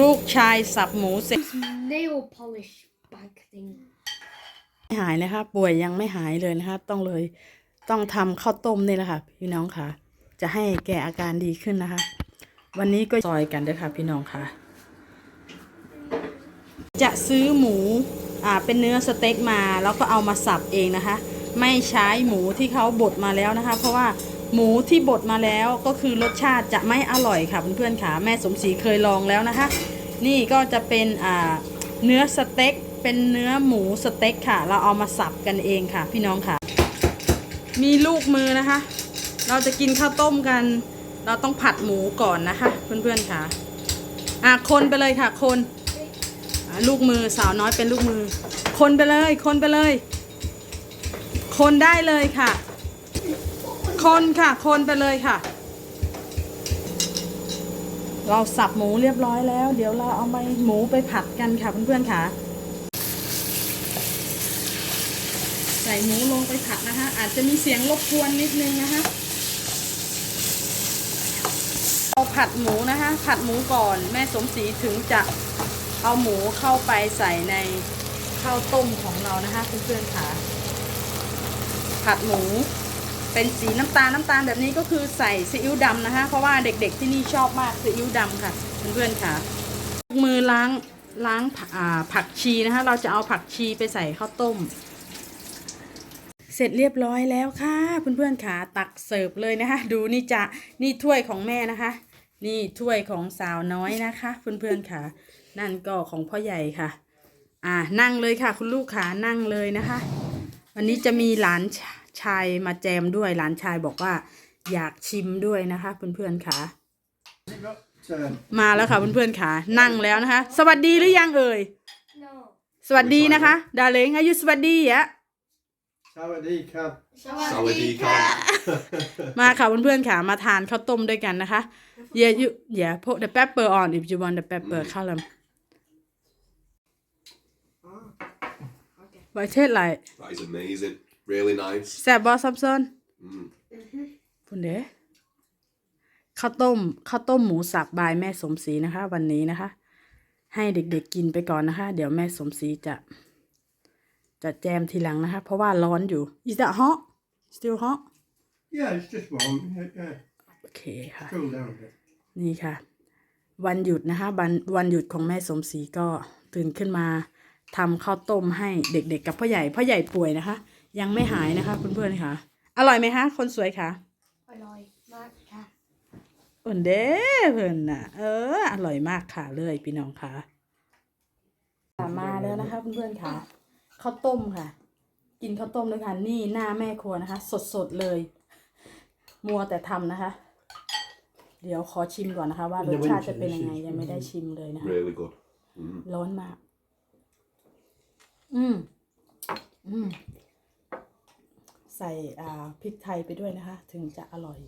ลูกชายสับหมูเสร็จ nail polish bag thing. ไม่หายนะคะป่วยยังไม่หายเลยนะคะ ต้องเลยต้องทำข้าวต้มนี่แหละค่ะ พี่น้องค่ะ จะให้แกอาการดีขึ้นนะคะ วันนี้ก็ซอยกันด้วยค่ะ พี่น้องค่ะ จะซื้อหมูอ่าเป็นเนื้อสเต็กมาแล้วก็เอามาสับเองนะคะ ไม่ใช้หมูที่เขาบดมาแล้วนะคะ เพราะว่า หมูที่บดมาแล้วก็คือรสชาติจะไม่อร่อยค่ะเพื่อนๆค่ะแม่สมศรีเคยลองแล้วนะคะ นี่ก็จะเป็นเนื้อสเต็กเป็นเนื้อหมูสเต็กค่ะ เราเอามาสับกันเองค่ะ พี่น้องค่ะ มีลูกมือนะคะ เราจะกินข้าวต้มกัน เราต้องผัดหมูก่อนนะคะ เพื่อนๆค่ะอะคนไปเลยค่ะ คนลูกมือสาวน้อยเป็นลูกมือ คนไปเลย คนไปเลย คนได้เลยค่ะ คนค่ะ คนไปเลยค่ะ เราสับหมูเรียบร้อยแล้ว เดี๋ยวเราเอาไปหมูไปผัดกันค่ะเพื่อนๆค่ะ ใส่หมูลงไปผัดนะคะอาจจะมีเสียงรบกวนนิดนึงนะคะเอาผัดหมูนะคะ ผัดหมูก่อนแม่สมศรีถึงจะเอาหมูเข้าไปใส่ในข้าวต้มของเรานะคะเพื่อนๆค่ะ ผัดหมู เป็นสีน้ำตาลน้ำตาลแบบนี้ก็คือใส่ซีอิ๊วดำนะคะ เพราะว่าเด็กๆที่นี่ชอบมากซีอิ๊วดำค่ะเพื่อนๆค่ะ มือล้างล้างผักชีนะคะ เราจะเอาผักชีไปใส่ข้าวต้ม เสร็จเรียบร้อยแล้วค่ะเพื่อนๆค่ะตักเสิร์ฟเลยนะคะ ดูนี่จะนี่ถ้วยของแม่นะคะ นี่ถ้วยของสาวน้อยนะคะเพื่อนๆค่ะ นั่นก็ของพ่อใหญ่ค่ะ อ่านั่งเลยค่ะ คุณลูกค่ะนั่งเลยนะคะ วันนี้จะมีหลานชชายมาแจมด้วยหลานชายบอกว่า อยากชิมด้วยนะคะ เพื่อนๆค่ะ Turn. มาแล้วค่ะเพื่อนๆค่ะ นั่งแล้วนะคะ สวัสดีหรือยังเอ่ย No. สวัสดีนะคะ ดาเลงอายุสวัสดีอะ Sawadee Cab. Sawadee-ka. มาค่ะเพื่อนๆค่ะ มาทานข้าวต้มด้วยกันนะคะ yeah you yeah put the pepper on if you want the pepper column ไวเทศไร That is amazing. Really nice. แซ่บบอซับซ้อน Mm. คุณเด้ข้าวต้มข้าวต้มหมูสับบายแม่สมศรีนะคะ วันนี้นะคะ ให้เด็กๆกินไปก่อนนะคะ เดี๋ยวแม่สมศรีจะ จะแจมทีหลังนะคะ เพราะว่าร้อนอยู่ is that hot still hot Yeah, it's just warm. Yeah, yeah. โอเคค่ะ Cool down a bit. นี่ค่ะ วันหยุดนะคะวันวันหยุดของแม่สมศรีก็ตื่นขึ้นมา ทำข้าวต้มให้เด็กๆกับพ่อใหญ่พ่อใหญ่ป่วยนะคะ ยังไม่หายนะคะเพื่อนๆค่ะ อร่อยไหมคะคนสวยค่ะ Alloy. Mark cat. เอนเด้เพื่อนน่ะ เออ อร่อยมากค่ะเลยพี่น้องค่ะมาแล้วนะคะเพื่อนๆค่ะข้าวต้มค่ะ กินข้าวต้มด้วยค่ะนี่หน้าแม่ครัวนะคะ สดๆเลย มัวแต่ทำนะคะ เดี๋ยวขอชิมก่อนนะคะ ว่ารสชาติจะเป็นยังไงยังไม่ได้ชิมเลยนะคะ Really good. Mm. ร้อนมาก อืม อืม ใส่อ่าพริกไทยไปด้วยนะคะ ถึงจะอร่อย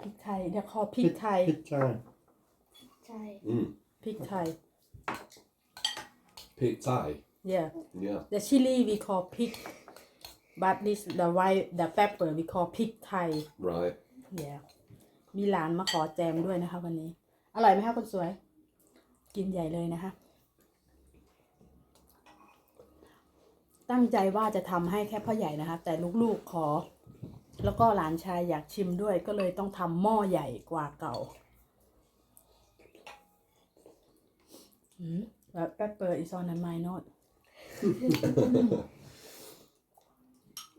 พริกไทยเดี๋ยวขอพริกไทย Pit time. Chai. Mm. พริกไทย Pit Thai. yeah Yeah. the chili we call pig but this the white the pepper we call pig Thai Right. yeah มีหลานมาขอแจมด้วยนะคะวันนี้ อร่อยไหมคะคนสวย กินใหญ่เลยนะคะ ตั้งใจว่าจะทำให้แค่พ่อใหญ่นะคะ แต่ลูกๆขอ แล้วก็หลานชายอยากชิมด้วยก็เลยต้องทำหม้อใหญ่กว่าเก่าอืมแบบ pepper is on my note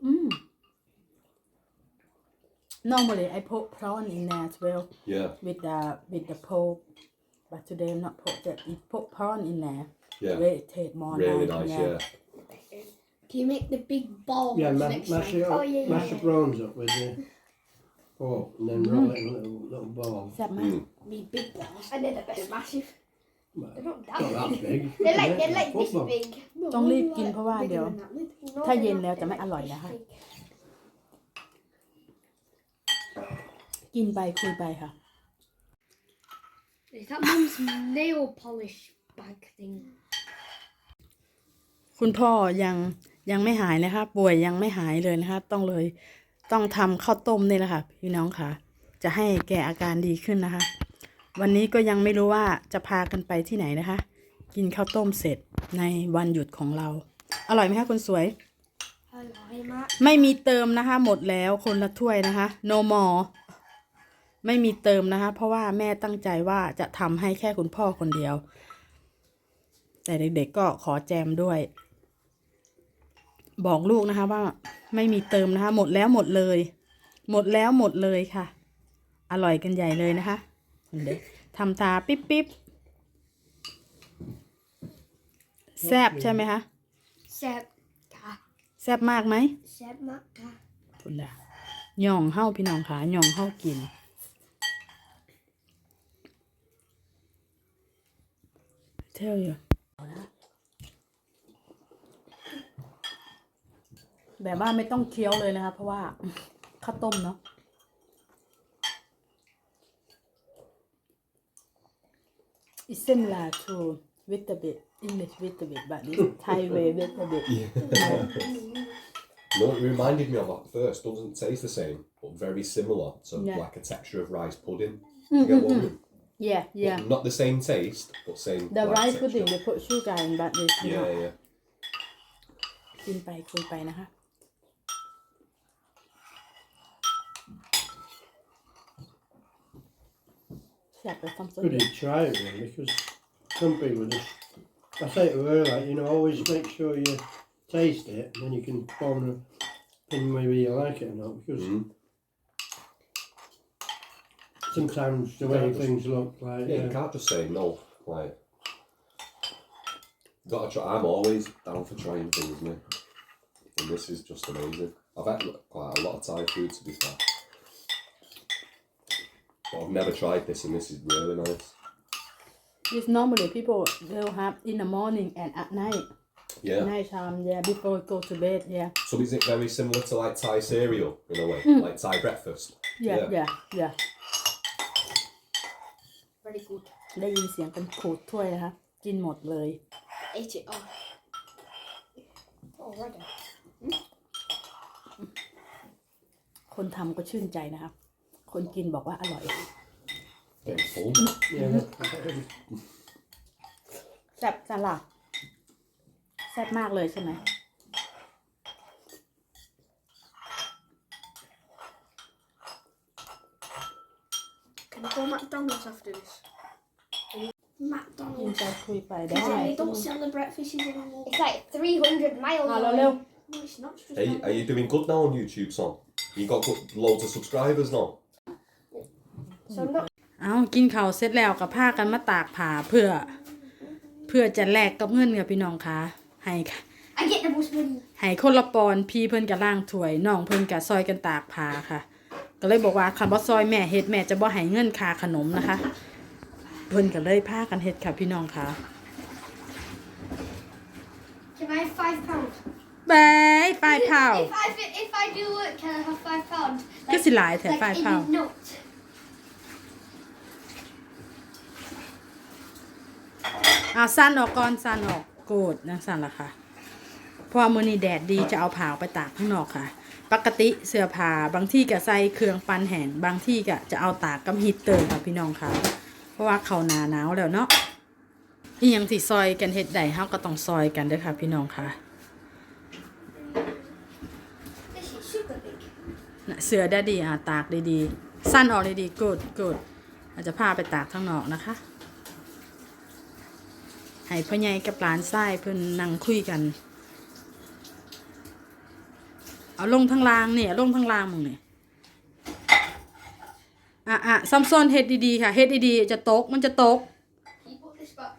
อืม normally I put prawn in there as well Yeah. with the with the pork but today I'm not put that it put prawn in there Yeah. where it taste more Really nice, nice. Yeah. Can you make the big ball Yeah, ma- next mash time? it up. Oh yeah, yeah. mash the yeah. prawns up with the pork and then roll it in little, little balls. แซ่บมาก Mm. Be big balls. I did a bit massive. Well, They're not not that that big. big. They're like Yeah, they're like this football. big. No, ต้องรีบ they're กิน like เพราะว่า bigger เดี๋ยว than that. No, ถ้า they're เย็น not. แล้วจะ They're ไม่ like อร่อย this นะคะ big. กินไปคุยไปค่ะ Is that mum's nail polish bag thing? คุณพ่อยัง ยังไม่หายนะคะ ป่วยยังไม่หายเลยนะคะ ต้องเลยต้องทำข้าวต้มนี่แหละค่ะ พี่น้องค่ะ จะให้แกอาการดีขึ้นนะคะ วันนี้ก็ยังไม่รู้ว่าจะพากันไปที่ไหนนะคะ กินข้าวต้มเสร็จในวันหยุดของเรา อร่อยไหมคะคนสวย Hello, hey, Matt. ไม่มีเติมนะคะ หมดแล้วคนละถ้วยนะคะ no more ไม่มีเติมนะคะ เพราะว่าแม่ตั้งใจว่าจะทำให้แค่คุณพ่อคนเดียว แต่เด็กๆก็ขอแจมด้วย บอกลูกนะคะว่าไม่มีเติมนะคะ หมดแล้วหมดเลย หมดแล้วหมดเลยค่ะ อร่อยกันใหญ่เลยนะคะเด็กทำตาปิ๊บปิ๊บแซบใช่ไหมคะ Seb, ka. แซบมากไหม Seb, Matt, ka. พุ่นละย่องเฮ้าพี่น้องขาย่องเฮ้ากินเท่อยู่ แบบว่าไม่ต้องเคี้ยวเลยนะคะ เพราะว่าข้าวต้มเนาะ It's similar to with a bit English with a bit but this Thai way with a bit No, it reminded me of at first. Doesn't taste the same, but very similar. So Yeah. like a texture of rice pudding. You get what I mean? yeah yeah But Not the same taste, but same. the like, rice texture. pudding they put sugar in but this you know Yeah, yeah. กินไปคุยไปนะคะ snack or something. Could you try it really? Because some people just, I say it earlier, you know, always make sure you taste it and then you can form an opinion whether you like it or not. Because Mm. Mm-hmm. sometimes the way Yeah, things look, like, Yeah, you can't just say no. Like, gotta try. I'm always down for trying things, mate. And this is just amazing. I've had quite a lot of Thai food to be fair. but I've never tried this, and this is really nice. This normally people will have in the morning and at night Yeah. night time yeah before go to bed yeah So is it very similar to like Thai cereal in a way, like Thai breakfast? yeah Yeah. yeah yeah Very good. ได้ยินเสียงเป็นขูดถ้วยนะคะ กินหมดเลย Ate it all. Already. คนทำก็ชื่นใจนะคะ คนกินบอกว่าอร่อย Getting full. yeah, that- แซ่บสลัดแซ่บมากเลยใช่ไหม Can I go McDonald's after this? กิน McDonald's. ไปคุยไปได้ Because they don't sell the breakfasts anymore. It's like 300 miles เอา away. เร็ว No, it's not. It's just Are you, are you doing good now on YouTube, son? You got good, loads of subscribers now. So I'm not ๆเอากินข้าวเสร็จแล้วกับผ้ากันมาตากผ้าเพื่อ เพื่อจะแลกกับเงินกับพี่น้องคะให้ค่ะ I get the most money. ให้คนละปอนพี่เพิ่นกับล่างถ้วยน้องเพิ่นกับซอยกันตากผ้าค่ะ ก็เลยบอกว่าคันบ่ซอยแม่เฮ็ดแม่จะบ่ให้เงินค่าขนมนะคะ เพิ่นก็เลยพากันเฮ็ดค่ะพี่น้องค่ะ Can I have five pounds? บายฝ่ายเผา If I if I do work, can I have five pounds? ก็สิหลายแถม like ฝ่าย in เอาสั้นออกก่อนสั้นออกโกดนะสั้นละค่ะเพราะมือนี้แดดดีจะเอาผ้าไปตากข้างนอกค่ะ ปกติเสื้อผ้าบางที่ก็ใส่เครื่องปันแห้งบางที่ก็จะเอาตากกับฮีตเตอร์ค่ะพี่น้องค่ะ เพราะว่าเขาหนาหนาวแล้วเนาะอีหยังสิซอยกันเฮ็ดใดเฮาก็ต้องซอยกันด้อค่ะ พี่น้องค่ะเสือได้ดีอะตากดีๆ สั้นออกดีๆกูดกูดอาจจะพาไปตากข้างนอกนะคะ ให้พ่อใหญ่กับหลานไส้เพิ่นนั่งคุยกัน เอาลงทางล่างเนี่ยลงทางล่างมึงเนี่ยอะอะซัมซอนเฮ็ดดีๆค่ะเฮ็ดดีๆจะตกมันจะตก Can you put this back?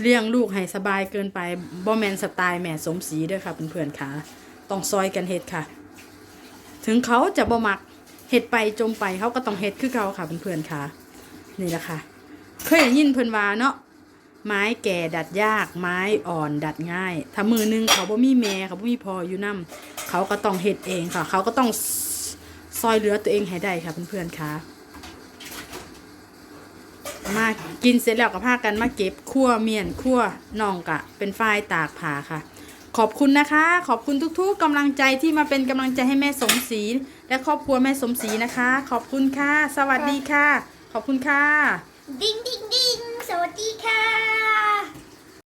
เลี้ยงลูกให้สบายเกินไปบ่แมนสไตล์แม่สมศรีด้วยค่ะเพื่อนๆค่ะ ต้องซอยกันเฮ็ดค่ะ ถึงเขาจะบ่มักเฮ็ดไปจมไปเขาก็ต้องเฮ็ดคือเขาค่ะเพื่อนๆค่ะ นี่แหละค่ะ เคยยินเพิ่อนว่าเนาะไม้แก่ดัดยาก ไม้อ่อนดัดง่าย ถ้ามือหนึงเขาบ่มีแม่เขาบ่มีพออยู่นํเขาก็ต้องเฮ็ดเองค่ะ เขาก็ต้องซอยเหลือตัวเองให้ได้ค่ะเพื่อนๆค่ะ มากินเสร็จแล้วก็พากันมาเก็บขั้วเมียนขั้วน่องกะ เป็นฝ้ายตากผาค่ะ ขอบคุณนะคะ ขอบคุณทุกๆกำลังใจที่มาเป็นกำลังใจให้แม่สมศรีและครอบครัวแม่สมศรีนะคะ ขอบคุณค่ะ สวัสดีค่ะ ขอบคุณค่ะ ดิ้งดิ้งดิ้งสวัสดีค่ะ